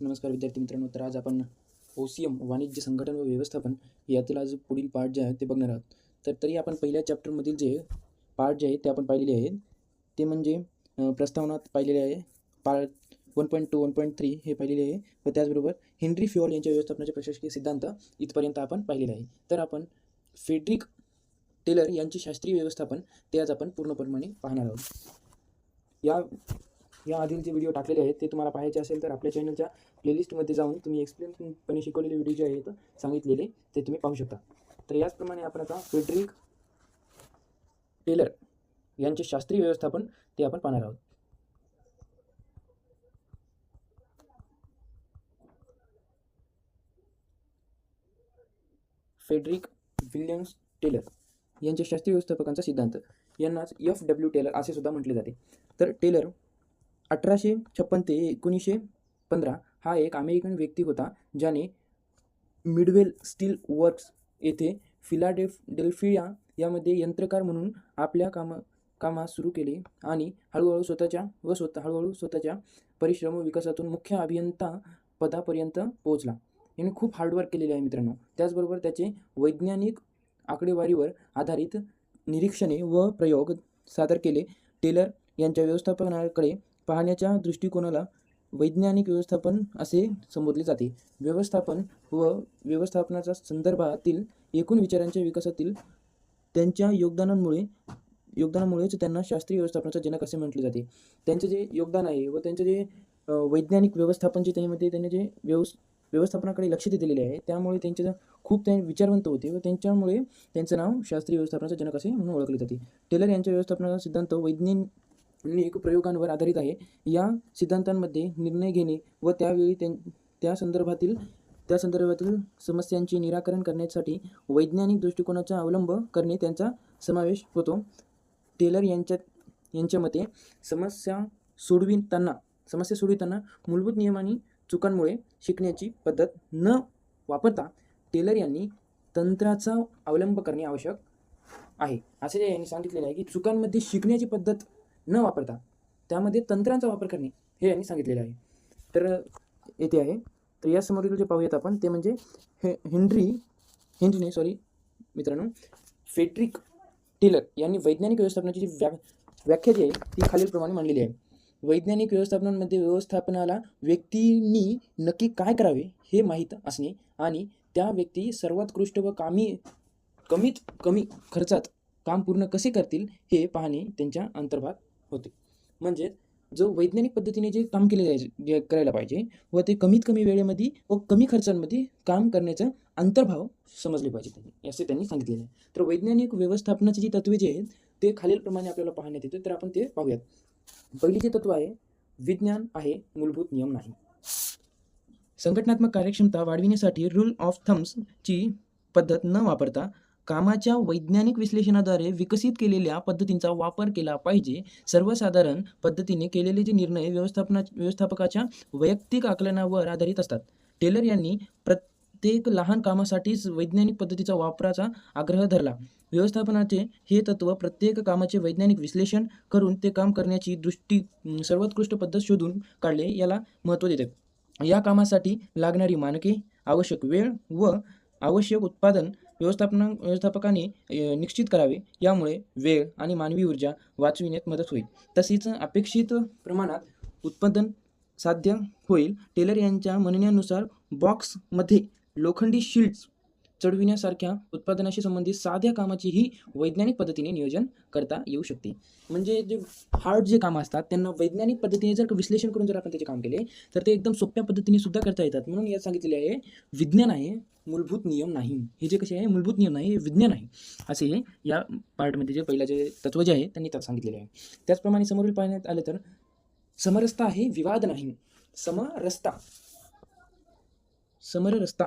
नमस्कार विद्यार्थी मित्रांनो तर आज आपण ओ सी एम वाणिज्य संघटन व व्यवस्थापन यातील आज पुढील पार्ट जे आहेत ते बघणार आहोत. तर तरी आपण पहिल्या चॅप्टरमधील जे पार्ट जे आहेत ते आपण पाहिलेले आहेत. ते म्हणजे प्रस्तावनात पाहिलेले आहे. Part one point two one point three हे पाहिलेले आहे. व त्याचबरोबर हेनरी फ्युअल यांच्या व्यवस्थापनाचे प्रशासकीय सिद्धांत इथपर्यंत आपण पाहिलेले आहे. तर आपण फेड्रिक टेलर यांचे शास्त्रीय व्यवस्थापन ते आज आपण पूर्णपणे पाहणार आहोत. या या आधील जे व्हिडिओ टाकलेले आहेत ते तुम्हाला पाहायचे असेल तर आपल्या चॅनलच्या प्लेलिस्टमध्ये जाऊन तुम्ही एक्सप्लेनपणे शिकवलेले व्हिडिओ जे आहेत सांगितलेले ते तुम्ही पाहू शकता. तर याचप्रमाणे आपण आता फेडरिक टेलर यांचे शास्त्रीय व्यवस्थापन ते आपण पाहणार आहोत. फेडरिक विल्यम्स टेलर यांचे शास्त्रीय व्यवस्थापकांचा सिद्धांत. यांनाच एफ डब्ल्यू टेलर असे सुद्धा म्हटले जाते. तर टेलर अठराशे छप्पन ते एकोणीसशे पंधरा हा एक अमेरिकन व्यक्ती होता ज्याने मिडवेल स्टील वर्क्स येथे फिलाडेफ डेल्फिया यामध्ये यंत्रकार म्हणून आपल्या कामा कामास सुरू केले आणि हळूहळू स्वतःच्या व स्वतः हळूहळू स्वतःच्या परिश्रम व विकासातून मुख्य अभियंता पदापर्यंत पोहोचला. याने खूप हार्डवर्क केलेले आहे मित्रांनो. त्याचबरोबर त्याचे वैज्ञानिक आकडेवारीवर आधारित निरीक्षणे व प्रयोग सादर केले. टेलर यांच्या व्यवस्थापनाकडे पाहण्याच्या दृष्टिकोनाला वैज्ञानिक व्यवस्थापन असे संबोधले जाते. व्यवस्थापन व व्यवस्थापनाच्या संदर्भातील एकूण विचारांच्या विकासातील त्यांच्या योगदानांमुळे योगदानामुळेच त्यांना शास्त्रीय व्यवस्थापनाचा जनक असे म्हटले जाते. त्यांचं जे योगदान आहे व त्यांचं जे वैज्ञानिक व्यवस्थापन जे त्यामध्ये त्यांनी जे व्यवस् व्यवस्थापनाकडे लक्ष दिलेले आहे त्यामुळे त्यांचे खूप ते विचारवंत होते व त्यांच्यामुळे त्यांचं नाव शास्त्रीय व्यवस्थापनाचा जनक असे म्हणून ओळखले जाते. टेलर यांच्या व्यवस्थापनाचा सिद्धांत वैज्ञानिक प्रयोगांवर आधारित आहे. या सिद्धांतांमध्ये निर्णय घेणे व त्यावेळी त्यां त्या संदर्भातील त्या संदर्भातील समस्यांचे निराकरण करण्यासाठी वैज्ञानिक दृष्टिकोनाचा अवलंब करणे त्यांचा समावेश होतो. टेलर यांच्या यांच्या मते समस्या सोडविताना समस्या सोडविताना मूलभूत नियम आणि चुकांमुळे शिकण्याची पद्धत न वापरता टेलर यांनी तंत्राचा अवलंब करणे आवश्यक आहे. असे यांनी सांगितलेले आहे की चुकांमध्ये शिकण्याची पद्धत न वापरता त्यामध्ये तंत्रांचा वापर करणे हे यांनी सांगितलेलं आहे. तर येथे आहे. तर यासमोरील जे पाहूयात आपण ते म्हणजे हे हेनरी हेनरीने सॉरी मित्रांनो फेट्रिक टेलर यांनी वैज्ञानिक व्यवस्थापनाची जी व्या व्याख्या जी आहे ती खालीलप्रमाणे मांडलेली आहे. वैज्ञानिक व्यवस्थापनामध्ये व्यवस्थापनाला व्यक्तींनी नक्की काय करावे हे माहीत असणे आणि त्या व्यक्ती सर्वोत्कृष्ट व कामी कमीत कमी खर्चात काम पूर्ण कसे करतील हे पाहणे त्यांच्या अंतर्भात होते. म्हणजेच जो वैज्ञानिक पद्धतीने जे काम केले जायचे जे करायला पाहिजे व ते कमीत कमी वेळेमध्ये व कमी खर्चांमध्ये काम करण्याचा अंतर्भाव समजले पाहिजे त्यांनी असे त्यांनी सांगितलेले आहे. तर वैज्ञानिक व्यवस्थापनाची जी तत्वे जी आहेत ते खालीलप्रमाणे आपल्याला पाहण्यात येते तर आपण ते पाहूयात. पहिली जे तत्व आहे विज्ञान आहे मूलभूत नियम नाही. संघटनात्मक कार्यक्षमता वाढविण्यासाठी रूल ऑफ थम्सची पद्धत न वापरता कामाच्या वैज्ञानिक विश्लेषणाद्वारे विकसित केलेल्या पद्धतींचा वापर केला पाहिजे. सर्वसाधारण पद्धतीने केलेले जे निर्णय व्यवस्थापना व्यवस्थापकाच्या वैयक्तिक आकलनावर आधारित असतात. टेलर यांनी प्रत्येक लहान कामासाठीच वैज्ञानिक पद्धतीचा वापराचा आग्रह धरला. व्यवस्थापनाचे हे तत्व प्रत्येक कामाचे वैज्ञानिक विश्लेषण करून ते काम करण्याची दृष्टी सर्वोत्कृष्ट पद्धत शोधून काढले याला महत्त्व देते. या कामासाठी लागणारी मानके आवश्यक वेळ व आवश्यक उत्पादन व्यवस्थापना व्यवस्थापकाने निश्चित करावे. यामुळे वेळ आणि मानवी ऊर्जा वाचविण्यात मदत होईल. तसेच अपेक्षित प्रमाणात उत्पादन साध्य होईल. टेलर यांच्या म्हणण्यानुसार बॉक्समध्ये लोखंडी शिल्ड्स चढविण्यासारख्या उत्पादनाशी संबंधित साध्या कामाचीही वैज्ञानिक पद्धतीने नियोजन करता येऊ शकते. म्हणजे जे हार्ड जे कामं असतात त्यांना वैज्ञानिक पद्धतीने जर विश्लेषण करून जर आपण त्याचे काम केले तर ते एकदम सोप्या पद्धतीने सुद्धा करता येतात. म्हणून यात सांगितलेले आहे विज्ञान आहे मूलभूत नियम नाही. हे जे कसे आहे मूलभूत नियम नाही हे विज्ञान आहे. असे हे या पार्टमध्ये जे पहिला जे तत्व जे आहे त्यांनी त्यात सांगितलेले आहे. त्याचप्रमाणे समोरील पाहण्यात आलं तर समरस्ता आहे विवाद नाही. समरस्ता. समरस्ता.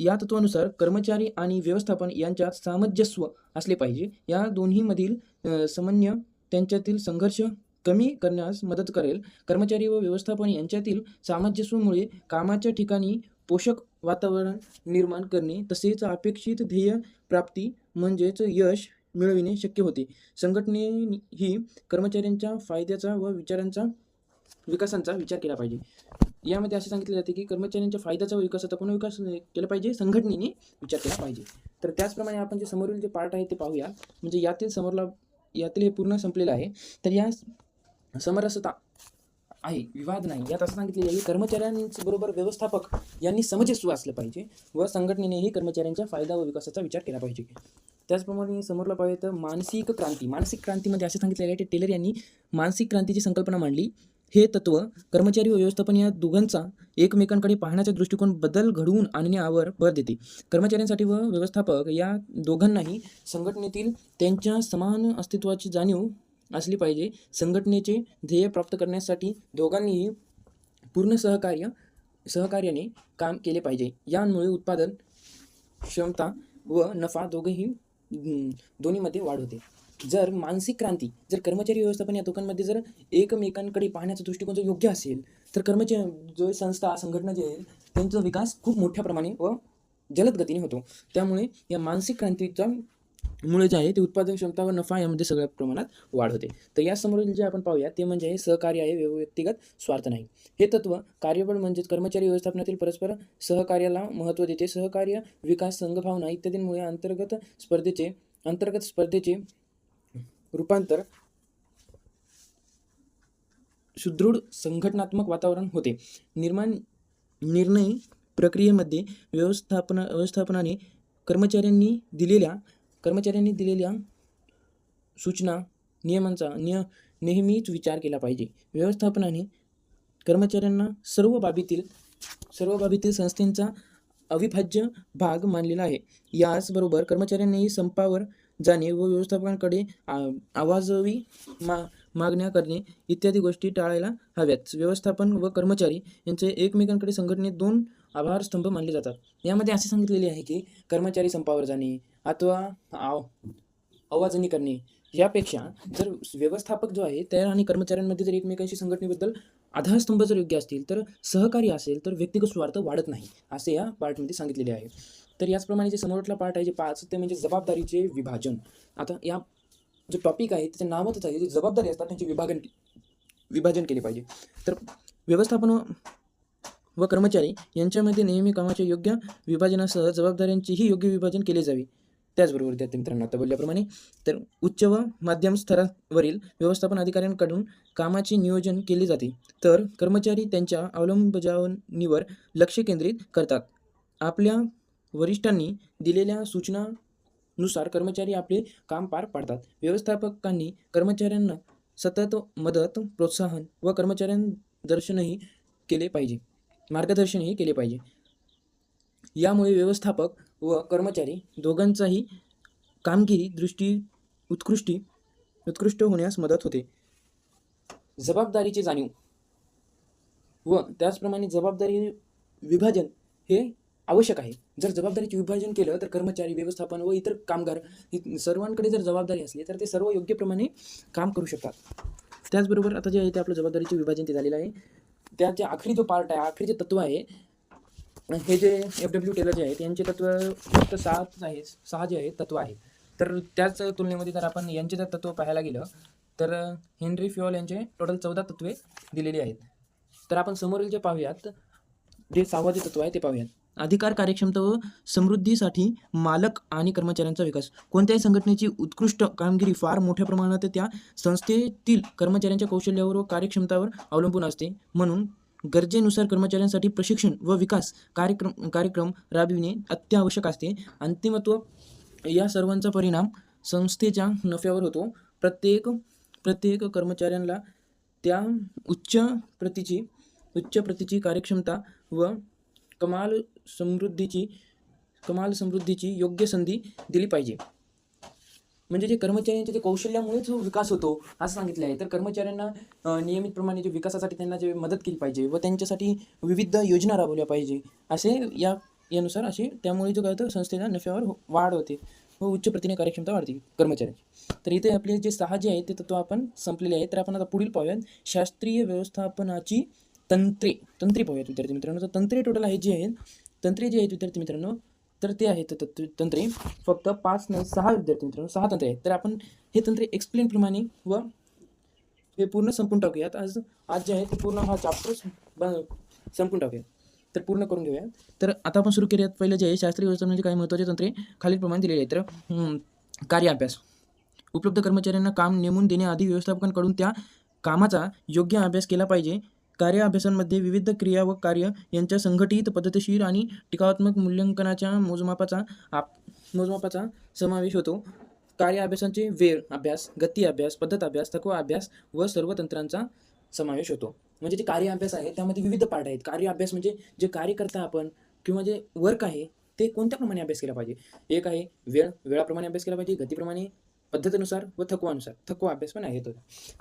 या तत्वानुसार कर्मचारी आणि व्यवस्थापन यांच्यात सामंजस्य असले पाहिजे. या दोन्हीमधील समन्वय त्यांच्यातील संघर्ष कमी करण्यास मदत करेल. कर्मचारी व व्यवस्थापन यांच्यातील सामंजस्यामुळे कामाच्या ठिकाणी पोषक वातावरण निर्माण करणे तसेच अपेक्षित ध्येय प्राप्ती म्हणजेच यश मिळविणे शक्य होते. संघटने ही कर्मचाऱ्यांच्या फायद्याचा व विचारांचा विकासांचा विचार केला पाहिजे. यामध्ये असे सांगितले जाते की कर्मचाऱ्यांच्या फायद्याचा विकासाचा कोण विकास केला पाहिजे संघटनेने विचार केला पाहिजे. तर त्याचप्रमाणे आपण जे समोरील जे पार्ट आहे ते पाहूया. म्हणजे यातील समोरला यातील हे पूर्ण संपलेलं आहे. तर या समरसता आहे विवाद नाही. यात असं सांगितलेलं आहे की कर्मचाऱ्यांबरोबर व्यवस्थापक यांनी समंजस्व असलं पाहिजे व संघटनेनेही कर्मचाऱ्यांच्या फायदा व विकासाचा विचार केला पाहिजे. त्याचप्रमाणे समोरला पाहिजे तर मानसिक क्रांती. मानसिक क्रांतीमध्ये असे सांगितलेले आहे की टेलर यांनी मानसिक क्रांतीची संकल्पना मांडली. हे तत्व कर्मचारी व व्यवस्थापन या दोघांचा एकमेकांकडे पाहण्याचा दृष्टिकोन बदल घडवून आणण्यावर भर देते. कर्मचाऱ्यांसाठी व व्यवस्थापक या दोघांनाही संघटनेतील त्यांच्या समान अस्तित्वाची जाणीव असली पाहिजे. संघटनेचे ध्येय प्राप्त करण्यासाठी दोघांनीही पूर्ण सहकार्य सहकार्याने काम केले पाहिजे. यामुळे उत्पादन क्षमता व नफा दोघेही दोन्हीमध्ये वाढ होते. जर मानसिक क्रांती जर कर्मचारी व्यवस्थापन या दोघांमध्ये जर एकमेकांकडे पाहण्याचा दृष्टिकोन जर योग्य असेल तर कर्मचारी जो संस्था संघटना जे आहे त्यांचा विकास खूप मोठ्या प्रमाणे व जलद गतीने होतो. त्यामुळे या मानसिक क्रांतीचा मुळे जे आहे ते उत्पादन क्षमता व नफा यामध्ये सगळ्या प्रमाणात वाढ होते. तर यासमोरील जे आपण पाहूया ते म्हणजे हे सहकार्य आहे व्यक्तिगत स्वार्थ नाही. हे तत्व कार्यबळ म्हणजेच कर्मचारी व्यवस्थापनातील परस्पर सहकार्याला महत्त्व देते. सहकार्य विकास संघभावना इत्यादींमुळे अंतर्गत स्पर्धेचे अंतर्गत स्पर्धेचे रूपांतर सुदृढ संघटनात्मक वातावरण होते. निर्माण निर्णय प्रक्रियेमध्ये व्यवस्थापन व्यवस्थापनाने कर्मचाऱ्यांनी दिलेल्या कर्मचाऱ्यांनी दिलेल्या सूचना नियमांचा निय नेहमीच विचार केला पाहिजे. व्यवस्थापनाने कर्मचाऱ्यांना सर्व बाबीतील सर्व बाबीतील संस्थेचा अविभाज्य भाग मानलेला आहे. याचबरोबर कर्मचाऱ्यांनीही संपावर जाणे व व्यवस्थापकांकडे आ- आवाजवी मा मागण्या करणे इत्यादी गोष्टी टाळायला हव्यात. व्यवस्थापन व कर्मचारी यांचे एकमेकांकडे संघटनेत दोन आभार स्तंभ मानले जातात. यामध्ये असे सांगितलेले आहे की कर्मचारी संपावर जाणे अथवा आव आवाजनी करणे यापेक्षा जर व्यवस्थापक जो आहे त्या आणि कर्मचाऱ्यांमध्ये जर एकमेकांशी संघटनेबद्दल आधारस्तंभ जर योग्य असतील तर सहकार्य असेल तर व्यक्तिगत स्वार्थ वाढत नाही असे या पार्टमध्ये सांगितलेले आहे. तर याचप्रमाणे जे समोरला पार्ट आहे जे पाच ते म्हणजे जबाबदारीचे विभाजन. आता या जो टॉपिक आहे त्याच्या नावातच आहे जे जबाबदारी असतात त्यांचे विभागन विभाजन केले पाहिजे. तर व्यवस्थापन व कर्मचारी यांच्यामध्ये नेहमी कामाच्या योग्य विभाजनासह जबाबदाऱ्यांचेही योग्य विभाजन केले जावे. त्याचबरोबर विद्यार्थी मित्रांनो आता बोलल्याप्रमाणे तर उच्च व माध्यम स्तरावरील व्यवस्थापन अधिकाऱ्यांकडून कामाचे नियोजन केले जाते. तर कर्मचारी त्यांच्या अवलंबजावणीवर लक्ष केंद्रित करतात. आपल्या वरिष्ठांनी दिलेल्या सूचनानुसार कर्मचारी आपले काम पार पाडतात. व्यवस्थापकांनी कर्मचाऱ्यांना सतत मदत प्रोत्साहन व कर्मचाऱ्यांदर्शनही केले पाहिजे. मार्गदर्शनही केले पाहिजे. यामुळे व्यवस्थापक व कर्मचारी दोघांचाही कामगिरी दृष्टी उत्कृष्टी उत्कृष्ट होण्यास मदत होते. जबाबदारीची जाणीव व त्याचप्रमाणे जबाबदारी विभाजन हे आवश्यक आहे. जर जबाबदारीचे विभाजन केलं तर कर्मचारी व्यवस्थापन व इतर कामगार सर्वांकडे जर जबाबदारी असली तर ते सर्व योग्यप्रमाणे काम करू शकतात. त्याचबरोबर आता जे आहे ते आपलं जबाबदारीचे विभाजन ते झालेलं आहे. त्याचे आखरी जो पार्ट आहे आखरी जे तत्व आहे हे जे एफ डब्ल्यू टेलर जे आहेत यांचे तत्व फक्त सात आहे सहा जे आहेत तत्व आहे तर त्याच तुलनेमध्ये जर आपण यांचे जर तत्व पाहायला गेलं तर हेनरी फ्युअल यांचे टोटल चौदा तत्वे दिलेली आहेत. तर आपण समोरील जे पाहूयात जे सहावा जे तत्व आहे ते पाहूयात. अधिकार कार्यक्षमता व समृद्धीसाठी मालक आणि कर्मचाऱ्यांचा विकास. कोणत्याही संघटनेची उत्कृष्ट कामगिरी फार मोठ्या प्रमाणात त्या संस्थेतील कर्मचाऱ्यांच्या कौशल्यावर व कार्यक्षमतावर अवलंबून असते. म्हणून गरजेनुसार कर्मचाऱ्यांसाठी प्रशिक्षण व विकास कार्यक्रम कार्यक्रम राबविणे अत्यावश्यक असते. अंतिमत्व या सर्वांचा परिणाम संस्थेच्या नफ्यावर होतो. प्रत्येक प्रत्येक कर्मचाऱ्यांना त्या उच्च प्रतीची उच्च प्रतीची कार्यक्षमता व कमाल समृद्धीची कमाल समृद्धीची योग्य संधी दिली पाहिजे. म्हणजे जे कर्मचाऱ्यांच्या जे कौशल्यामुळेच जो विकास होतो असं सांगितलं आहे. तर कर्मचाऱ्यांना नियमितप्रमाणे जे विकासासाठी त्यांना जे मदत केली पाहिजे व त्यांच्यासाठी विविध योजना राबवल्या पाहिजे असे या यानुसार असे त्यामुळे जो काय होतं संस्थेच्या नफ्यावर हो, वाढ होते व उच्च प्रतीने कार्यक्षमता वाढते कर्मचाऱ्यांची. तर इथे आपले जे सहा जे आहे ते तत्व आपण संपलेले आहे तर आपण आता पुढील पाहूयात. शास्त्रीय व्यवस्थापनाची तंत्रे तंत्रे पाहूयात विद्यार्थी मित्रांनो. तर तंत्रे टोटल आहे जे आहेत तंत्रे जे आहेत विद्यार्थी मित्रांनो तर ते आहेत तत्व तंत्रे. फक्त पाच नाही सहा विद्यार्थी मित्रांनो सहा तंत्रे आहेत. तर आपण हे तंत्रे एक्सप्लेन प्रमाणे व हे पूर्ण संपून टाकूयात. आज आज जे आहे ते पूर्ण हा चाप्टर ब संपून टाकूयात. तर पूर्ण करून घेऊया. तर आता आपण सुरू करूयात पहिलं जे आहे शास्त्रीय व्यवस्थापनाची म्हणजे काही महत्त्वाचे तंत्रे खालीलप्रमाणे दिलेले आहेत. तर कार्य अभ्यास उपलब्ध कर्मचाऱ्यांना काम नेमून देण्याआधी व्यवस्थापकांकडून त्या कामाचा योग्य अभ्यास केला पाहिजे. कार्य अभ्यासांमध्ये विविध क्रिया व कार्य यांच्या संघटित पद्धतशीर आणि टिकावात्मक मूल्यांकनाच्या मोजमापाचा आप मोजमापाचा समावेश होतो. कार्य अभ्यासांचे वेळ अभ्यास गती अभ्यास पद्धत अभ्यास थकवा अभ्यास व सर्व तंत्रांचा समावेश होतो. म्हणजे जे कार्य अभ्यास आहे त्यामध्ये विविध पार्ट आहेत. कार्य अभ्यास म्हणजे जे कार्य करता आपण किंवा जे वर्क आहे ते कोणत्या प्रमाणे अभ्यास केला पाहिजे? एक आहे वेळ. वेळाप्रमाणे अभ्यास केला पाहिजे. गतीप्रमाणे पद्धतीनुसार व थकवानुसार. थकवा अभ्यास पण आहे तो.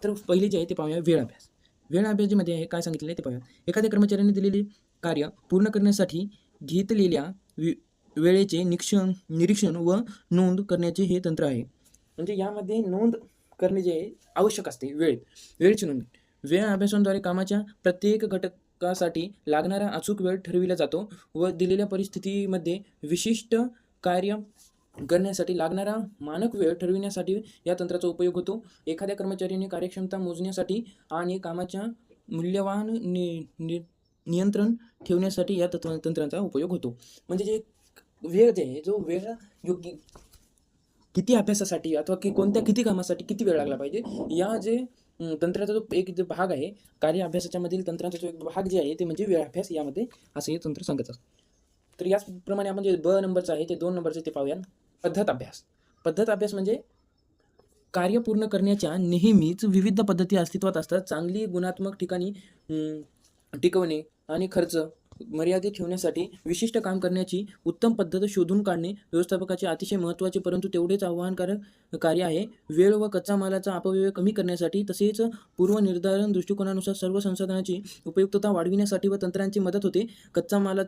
तर पहिले जे आहे ते पाहूया वेळ अभ्यास. वेळ अभ्यासामध्ये काय सांगितलेलं आहे ते पाहूया. एखाद्या कर्मचाऱ्याने दिलेले कार्य पूर्ण करण्यासाठी घेतलेल्या वि वेळेचे निक्षण निरीक्षण व नोंद करण्याचे हे तंत्र आहे. म्हणजे यामध्ये नोंद करणे जे आवश्यक असते वेळेत वेळेची नोंद. वेळ अभ्यासांद्वारे कामाच्या प्रत्येक घटकासाठी लागणारा अचूक वेळ ठरविला जातो व दिलेल्या परिस्थितीमध्ये विशिष्ट कार्य करण्यासाठी लागणारा मानक वेळ ठरविण्यासाठी या तंत्राचा उपयोग होतो. एखाद्या कर्मचाऱ्याने कार्यक्षमता मोजण्यासाठी आणि कामाच्या मूल्यवान नि नि नियंत्रण ठेवण्यासाठी या तत्व तंत्राचा उपयोग होतो. म्हणजे जे वेळ जे आहे जो वेळ योग्य किती अभ्यासासाठी अथवा की कोणत्या किती कामासाठी किती वेळ लागला पाहिजे या जे तंत्राचा जो एक जो भाग आहे कार्य अभ्यासाच्या मधील तंत्राचा जो एक भाग जे आहे ते म्हणजे वेळ अभ्यास यामध्ये असं हे तंत्र सांगत असतं. तर याचप्रमाणे आपण जे ब नंबरचं आहे ते दोन नंबरचे ते पाहूया पद्धत अभ्यास. पद्धत अभ्यास म्हणजे कार्य पूर्ण करण्याच्या नेहमीच विविध पद्धती अस्तित्वात असतात. चांगली गुणात्मक ठिकाणी टिकवणे आणि खर्च मर्यादित ठेवण्यासाठी विशिष्ट काम करण्याची उत्तम पद्धत शोधून काढणे व्यवस्थापकाचे अतिशय महत्त्वाचे परंतु तेवढेच आव्हानकारक कार्य आहे. वेळ व कच्चा मालाचा अपव्यय कमी करण्यासाठी तसेच पूर्वनिर्धारण दृष्टिकोनानुसार सर्व संसाधनांची उपयुक्तता वाढविण्यासाठी व तंत्रांची मदत होते. कच्चा माला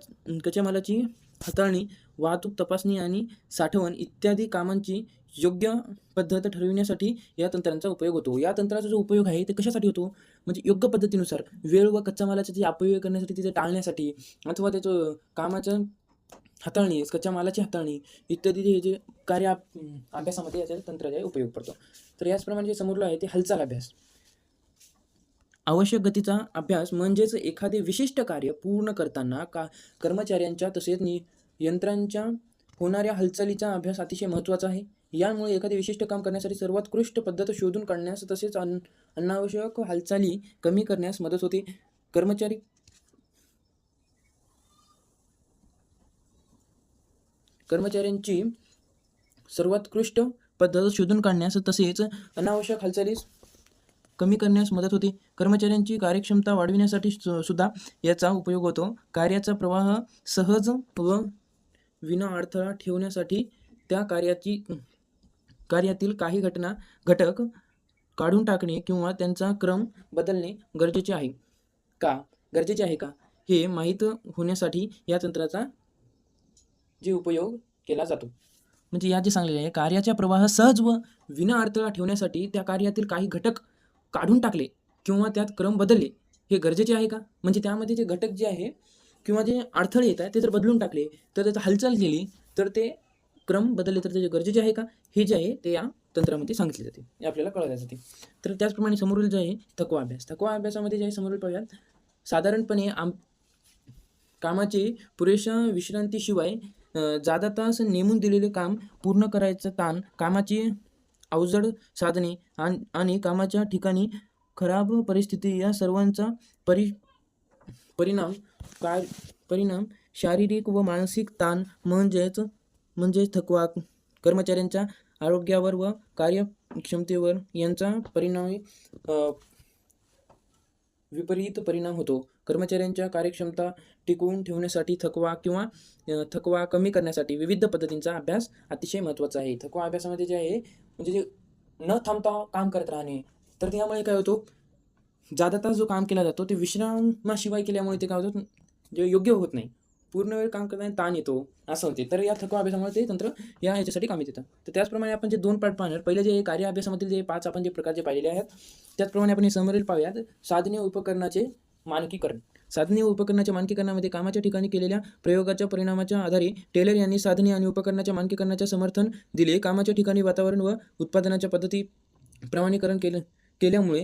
कच्च्या मालाची हाताळणी वाहतूक तपासणी आणि साठवण इत्यादी कामांची योग्य पद्धत ठरविण्यासाठी या तंत्रांचा उपयोग होतो. या तंत्राचा जो उपयोग आहे ते कशासाठी होतो? म्हणजे योग्य पद्धतीनुसार वेळ व कच्च्या मालाचा जे अपव्यय करण्यासाठी तिथे टाळण्यासाठी अथवा त्याचं कामाचं हाताळणी कच्च्या मालाची हाताळणी इत्यादी जे जे कार्य अभ्यासामध्ये याचा तंत्राचा उपयोग पडतो. तर याचप्रमाणे जे समोरलं आहे ते हालचाल अभ्यास. आवश्यक गतीचा अभ्यास म्हणजेच एखादे विशिष्ट कार्य पूर्ण करताना का कर्मचाऱ्यांच्या तसेच नि यंत्रांच्या होणाऱ्या हालचालीचा अभ्यास अतिशय महत्त्वाचा आहे. यामुळे एखादे विशिष्ट काम करण्यासाठी सर्वोत्कृष्ट पद्धत शोधून काढण्यास तसेच अन अनावश्यक हालचाली कमी करण्यास मदत होते. कर्मचारी कर्मचाऱ्यांची सर्वोत्कृष्ट पद्धत शोधून काढण्यास तसेच अनावश्यक हालचाली कमी करण्यास मदत होते. कर्मचाऱ्यांची कार्यक्षमता वाढविण्यासाठी सु- सुद्धा याचा उपयोग होतो. कार्याचा प्रवाह सहज व विना अडथळा ठेवण्यासाठी त्या कार्याची कार्यातील काही घटना घटक काढून टाकणे किंवा त्यांचा क्रम बदलणे गरजेचे आहे. का? गरजेचे आहे का? हे माहीत होण्यासाठी या तंत्राचा जे उपयोग केला जातो. म्हणजे या जे सांगलेले आहे कार्याचा प्रवाह सहज व विना अडथळा ठेवण्यासाठी त्या कार्यातील काही घटक काढून टाकले. किंवा त्यात क्रम बदलले हे गरजेचे आहे का? म्हणजे त्यामध्ये जे घटक जे आहे किंवा जे अडथळे येत आहेत ते जर बदलून टाकले तर त्याचा हालचाल केली तर ते क्रम बदलले तर त्याचे गरजेचे आहे का? हे जे आहे ते या तंत्रामध्ये सांगितले जाते. हे आपल्याला कळवल्या जाते. तर त्याचप्रमाणे समोरील जे आहे थकवा अभ्यास. थकवा अभ्यासामध्ये जे आहे समोरील पाहूयात साधारणपणे आम कामाचे पुरेशा विश्रांतीशिवाय जादा तास नेमून दिलेले काम पूर्ण करायचं ताण कामाची अवजड साधने आणि कामाच्या ठिकाणी खराब परिस्थिती या सर्वांचा परि परिणाम काय परिणाम शारीरिक व मानसिक ताण म्हणजेच म्हणजेच थकवा कर्मचाऱ्यांच्या आरोग्यावर व कार्यक्षमतेवर यांचा परिणामी विपरीत परिणाम होतो. कर्मचाऱ्यांच्या कार्यक्षमता टिकवून ठेवण्यासाठी थकवा किंवा थकवा कमी करण्यासाठी विविध पद्धतींचा अभ्यास अतिशय महत्त्वाचा आहे. थकवा अभ्यासामध्ये जे आहे म्हणजे जे न थांबता काम करत राहणे तर त्यामुळे काय होतो जादा तास जो काम केला जातो ते विश्रामाशिवाय केल्यामुळे ते काय होतं जे योग्य होत नाही. पूर्ण वेळ काम करताना ताण येतो असं होते. तर या थकवा अभ्यासामुळे ते तंत्र या ह्याच्यासाठी कामी येतं. तर त्याचप्रमाणे आपण जे दोन पाठ पाहणार पहिले जे कार्य अभ्यासामधील जे पाच आपण जे प्रकारचे पाहिलेले आहेत त्याचप्रमाणे आपण हे समोरील पाहूयात साधने उपकरणाचे मानकीकरण. साधने व उपकरणाच्या मानकीकरणामध्ये कामाच्या ठिकाणी केलेल्या प्रयोगाच्या परिणामाच्या आधारे टेलर यांनी साधने आणि उपकरणाच्या मानकीकरणाचे समर्थन दिले. कामाच्या ठिकाणी वातावरण व उत्पादनाच्या पद्धती प्रमाणीकरण केलं. केल्यामुळे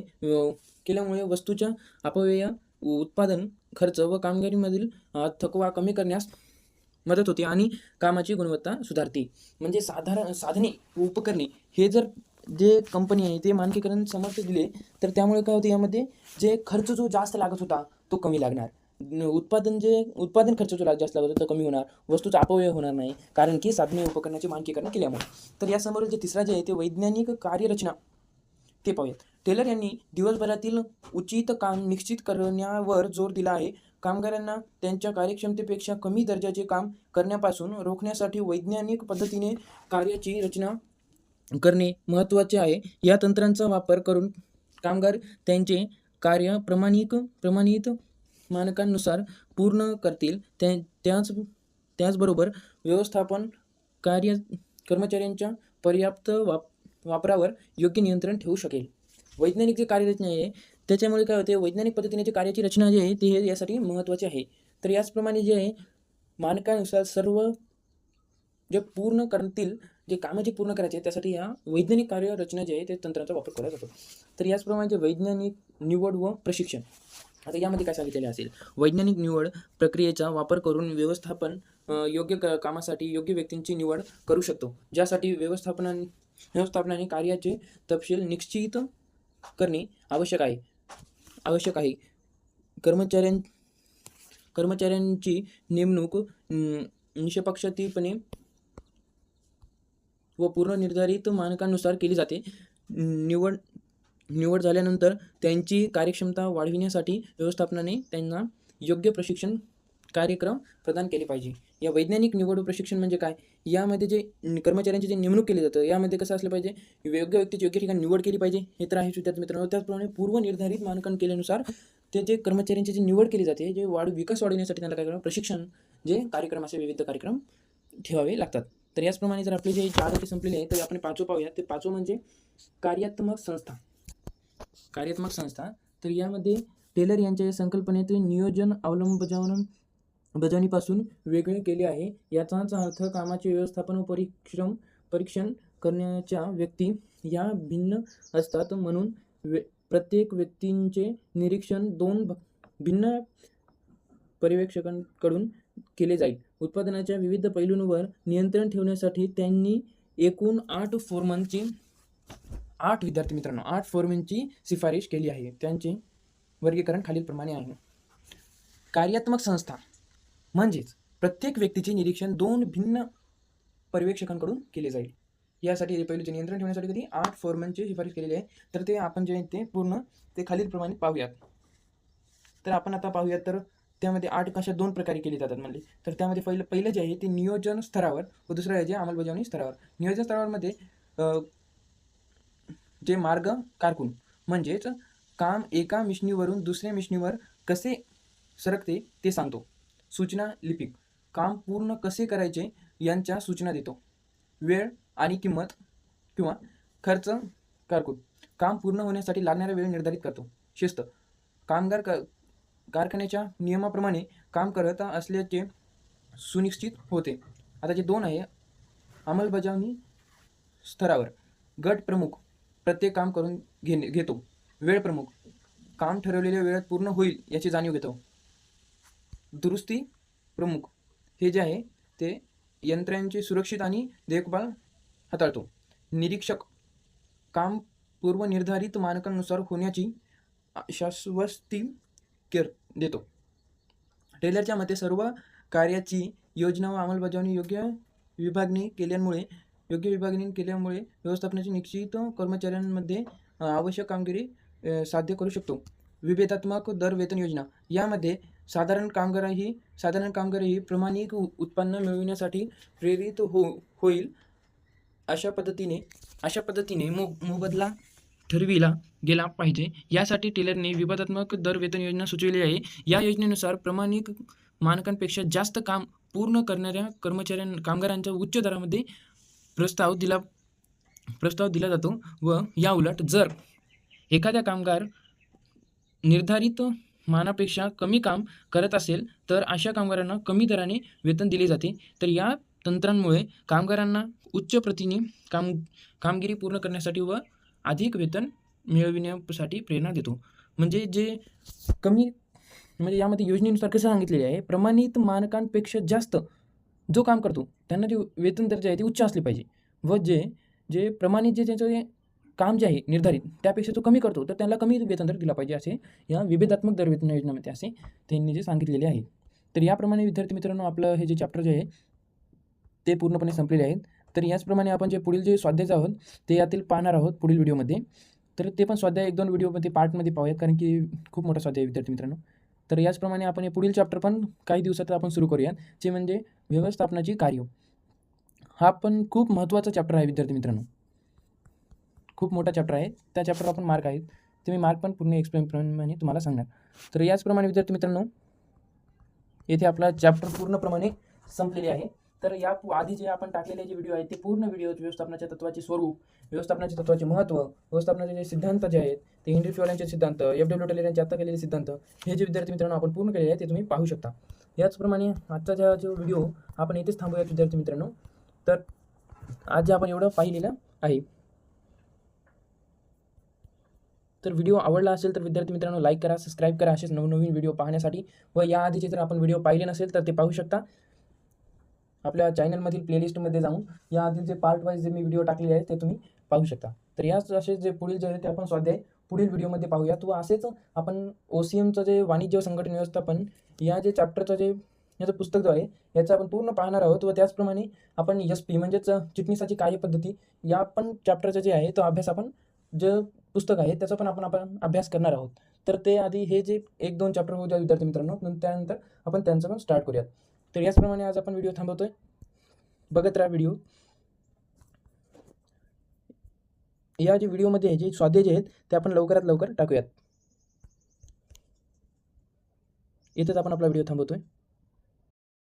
केल्यामुळे वस्तूच्या अपव्यय उत्पादन खर्च व कामगिरीमधील थकवा कमी करण्यास मदत होते आणि कामाची गुणवत्ता सुधारते. म्हणजे साधारण साधने व उपकरणे हे जर जे कंपनी आहे ते मानकीकरण समर्थ दिले तर त्यामुळे काय होते यामध्ये जे खर्च जो जास्त लागत होता तो कमी लागणार. उत्पादन जे उत्पादन खर्च जो लागत जास्त लागत होता तो कमी होणार. वस्तूचा अपव्यय होणार नाही कारण की साधने उपकरणाचे मानकीकरण केल्यामुळे. तर यासमोर जे तिसरा जे आहे ते वैज्ञानिक कार्यरचना ते पाहूयात. टेलर यांनी दिवसभरातील उचित काम निश्चित करण्यावर जोर दिला आहे. कामगारांना त्यांच्या कार्यक्षमतेपेक्षा कमी दर्जाचे काम करण्यापासून रोखण्यासाठी वैज्ञानिक पद्धतीने कार्याची रचना करणे महत्त्वाचे आहे. या तंत्रांचा वापर करून कामगार त्यांचे कार्य प्रमाणिक प्रमाणित मानकांनुसार पूर्ण करतील. त्या त्याच त्याचबरोबर व्यवस्थापन कार्य कर्मचाऱ्यांच्या पर्याप्त वाप वापरावर योग्य नियंत्रण ठेवू शकेल. वैज्ञानिक जे कार्यरचना आहे त्याच्यामुळे काय होते वैज्ञानिक पद्धतीने जे कार्याची रचना जी आहे ती हे यासाठी महत्त्वाची आहे. तर याचप्रमाणे जे आहे मानकानुसार सर्व जे पूर्ण करतील जे कामं जे पूर्ण करायचे त्यासाठी या वैज्ञानिक कार्यरचना जे आहे ते तंत्राचा वापर केला जातो. तर याचप्रमाणे जे वैज्ञानिक निवड व प्रशिक्षण आता यामध्ये काय सांगितलेले असेल? वैज्ञानिक निवड प्रक्रियेचा वापर करून व्यवस्थापन योग्य क कामासाठी योग्य व्यक्तींची निवड करू शकतो. ज्यासाठी व्यवस्थापना व्यवस्थापनाने कार्याचे तपशील निश्चित करणे आवश्यक आहे. आवश्यक आहे. कर्मचाऱ्यां कर्मचाऱ्यांची नेमणूक निष्पक्षतीपणे व पूर्ण निर्धारित मानकांनुसार केली जाते. निवड निवड झाल्यानंतर त्यांची कार्यक्षमता वाढविण्यासाठी व्यवस्थापनाने त्यांना योग्य प्रशिक्षण कार्यक्रम प्रदान केले पाहिजे. या वैज्ञानिक निवड व प्रशिक्षण म्हणजे काय? यामध्ये जे कर्मचाऱ्यांची जे नेमणूक केली जातं यामध्ये कसं असलं पाहिजे? योग्य व्यक्तीची योग्य ठिकाणी निवड केली पाहिजे हे तर आहे विद्यार्थी मित्रांनो. त्याचप्रमाणे पूर्वनिर्धारित मानकन केल्यानुसार ते जे कर्मचाऱ्यांची जी निवड केली जाते जे वाढ विकास वाढवण्यासाठी त्यांना काय करावं प्रशिक्षण जे कार्यक्रम असे विविध कार्यक्रम ठेवावे लागतात. तर याचप्रमाणे जर आपले जे चार होते संपलेले आहे तर आपण पाचवं पाहूया ते पाचवं म्हणजे कार्यात्मक संस्था. कार्यात्मक संस्था. तर यामध्ये टेलर यांच्या या संकल्पनेत नियोजन अवलंबजावण बजावणीपासून वेगळे केले आहे. याचाच अर्थ कामाचे व्यवस्थापन व परिश्रम परीक्षण करण्याच्या व्यक्ती या भिन्न असतात. म्हणून वे प्रत्येक व्यक्तींचे निरीक्षण दोन भ- भिन्न पर्यवेक्षकांकडून केले जाईल. उत्पादनाच्या विविध पैलूंवर नियंत्रण ठेवण्यासाठी त्यांनी एकूण आठ फोरमनची आठ विद्यार्थी मित्रांनो आठ फोरमनची शिफारस केली आहे. त्यांचे वर्गीकरण खालीलप्रमाणे आहे. कार्यात्मक संस्था. म्हणजेच प्रत्येक व्यक्तीचे निरीक्षण दोन भिन्न पर्यवेक्षकांकडून केले जाईल. यासाठी पहिलेचे नियंत्रण ठेवण्यासाठी कधी आठ फोरमॅनची शिफारस केलेली आहे तर ते आपण जे आहे ते पूर्ण ते खालीलप्रमाणे पाहूयात. तर आपण आता पाहूयात तर त्यामध्ये आठ कशा दोन प्रकारे केली जातात म्हणले तर त्यामध्ये पहिलं पहिलं जे आहे ते नियोजन स्तरावर व दुसरं आहे जे अंमलबजावणी स्तरावर. नियोजन स्तरावरमध्ये जे मार्ग कारकून म्हणजेच काम एका मिशनीवरून दुसऱ्या मिशनीवर कसे सरकते ते सांगतो. सूचना लिपिक. काम पूर्ण कसे करायचे यांच्या सूचना देतो. वेळ आणि किंमत किंवा खर्च कारकून. काम पूर्ण होण्यासाठी लागणारा वेळ निर्धारित करतो. शिस्त. कामगार क कारखान्याच्या नियमाप्रमाणे काम करत असल्याचे सुनिश्चित होते. आता जे दोन आहे अंमलबजावणी स्तरावर. गट प्रमुख प्रत्येक काम करून घेणे घेतो. वेळ प्रमुख. काम ठरवलेल्या वेळात पूर्ण होईल याची जाणीव घेतो. दुरुस्ती प्रमुख. हे जे आहे ते यंत्रांची सुरक्षित आणि देखभाल हाताळतो. निरीक्षक काम पूर्वनिर्धारित मानकांनुसार होण्याची शाश्वती केर देतो. टेलरच्या मते सर्व कार्याची योजना व अंमलबजावणी योग्य विभागणी केल्यामुळे योग्य विभागणी केल्यामुळे व्यवस्थापनाची निश्चित कर्मचाऱ्यांमध्ये आवश्यक कामगिरी साध्य करू शकतो. विभेदात्मक दर वेतन योजना. यामध्ये साधारण कामगारही साधारण कामगारही प्रमाणिक उत्पन्न मिळविण्यासाठी प्रेरित हो होईल अशा पद्धतीने अशा पद्धतीने मो मोबदला ठरविला गेला पाहिजे. यासाठी टेलरने विवादात्मक दर वेतन योजना सुचवली आहे. या योजनेनुसार प्रमाणिक मानकांपेक्षा जास्त काम पूर्ण करणाऱ्या कर्मचाऱ्यां कामगारांच्या उच्च दरामध्ये प्रस्ताव दिला प्रस्ताव दिला जातो व याउलट जर एखाद्या कामगार निर्धारित मानापेक्षा कमी काम करत असेल तर अशा कामगारांना कमी दराने वेतन दिले जाते. तर या तंत्रांमुळे कामगारांना उच्च प्रतीने काम कामगिरी पूर्ण करण्यासाठी व अधिक वेतन मिळविण्यासाठी प्रेरणा देतो. म्हणजे जे कमी म्हणजे यामध्ये योजनेनुसार कसं सांगितलेले आहे प्रमाणित मानकांपेक्षा जास्त जो काम करतो त्यांना जे वेतन दर्जा आहे ते उच्च असले पाहिजे. व जे जे प्रमाणित जे त्यांचं जे काम जे आहे निर्धारित त्यापेक्षा तो कमी करतो तर त्याला कमी वेतन दर दिला पाहिजे असे या विभेदात्मक दर वेतन योजनेमध्ये असे त्यांनी जे सांगितलेले आहे. तर याप्रमाणे विद्यार्थी मित्रांनो आपलं हे जे चॅप्टर जे आहे ते पूर्णपणे संपलेले आहेत. तर याचप्रमाणे आपण जे पुढील जे स्वाध्याय आहोत ते यातील पाहणार आहोत पुढील व्हिडिओमध्ये. तर ते पण स्वाध्याय एक दोन व्हिडिओमध्ये पार्टमध्ये पाहूयात कारण की खूप मोठा स्वाध्याय आहे विद्यार्थी मित्रांनो. तर याचप्रमाणे आपण हे पुढील चॅप्टर पण काही दिवसात आपण सुरू करूयात जे म्हणजे व्यवस्थापनाची कार्य. हा पण खूप महत्त्वाचा चॅप्टर आहे विद्यार्थी मित्रांनो. खूप मोठा चॅप्टर आहे. त्या चॅप्टरला आपण मार्क आहेत. ते मी मार्क पण पूर्ण एक्सप्लेन प्रमाणे तुम्हाला सांगणार. तर याचप्रमाणे विद्यार्थी मित्रांनो येथे आपला चॅप्टर पूर्णप्रमाणे संपलेले आहे. तर या आधी जे आपण टाकलेले जे व्हिडिओ आहेत ते पूर्ण व्हिडिओ व्यवस्थापनाच्या तत्वाचे स्वरूप व्यवस्थापनाच्या तत्वाचे महत्त्व व्यवस्थापनाचे जे सिद्धांत जे आहेत ते हेनरी सिद्धांत एफ डब्ल्यू टेलर यांचे आता केलेले सिद्धांत हे जे विद्यार्थी मित्रांनो आपण पूर्ण केलेले आहे ते तुम्ही पाहू शकता. याचप्रमाणे आजचा जो व्हिडिओ आपण येथेच थांबूयात विद्यार्थी मित्रांनो. तर आज जे आपण एवढं पाहिलेलं आहे तर व्हिडिओ आवडला असेल तर विद्यार्थी मित्रांनो लाईक करा सबस्क्राईब करा असेच नवनवीन व्हिडिओ पाहण्यासाठी. व याआधीचे जर आपण व्हिडिओ पाहिले नसेल तर ते पाहू शकता. आपल्या चॅनलमधील प्लेलिस्टमध्ये जाऊन याआधी जे पार्ट वाईज जे मी व्हिडिओ टाकलेले आहेत ते तुम्ही पाहू शकता. तर याच असे जे पुढील जे आहे ते आपण स्वाध्याय पुढील व्हिडिओमध्ये पाहूयात. व असेच आपण ओ सी एमचं जे वाणिज्य संघटन व्यवस्थापन या जे चॅप्टरचं जे याचं पुस्तक जो आहे याचं आपण पूर्ण पाहणार आहोत. व त्याचप्रमाणे आपण एस पी म्हणजेच चिटणीसाची कार्यपद्धती या पण चॅप्टरचं जे आहे तो अभ्यास आपण जे पुस्तक आहे त्याचा पण आपण आपण अभ्यास करणार आहोत. तर ते आधी हे जे एक दोन चॅप्टर होऊ द्या विद्यार्थी मित्रांनो त्यानंतर आपण त्यांचं पण स्टार्ट करूयात. तर याचप्रमाणे आज आपण व्हिडिओ थांबवतो आहे बघत राहा व्हिडिओ या जे व्हिडिओमध्ये जे स्वाध्याय जे आहेत ते आपण लवकरात लवकर टाकूयात. येथेच आपण आपला व्हिडिओ थांबवतोय.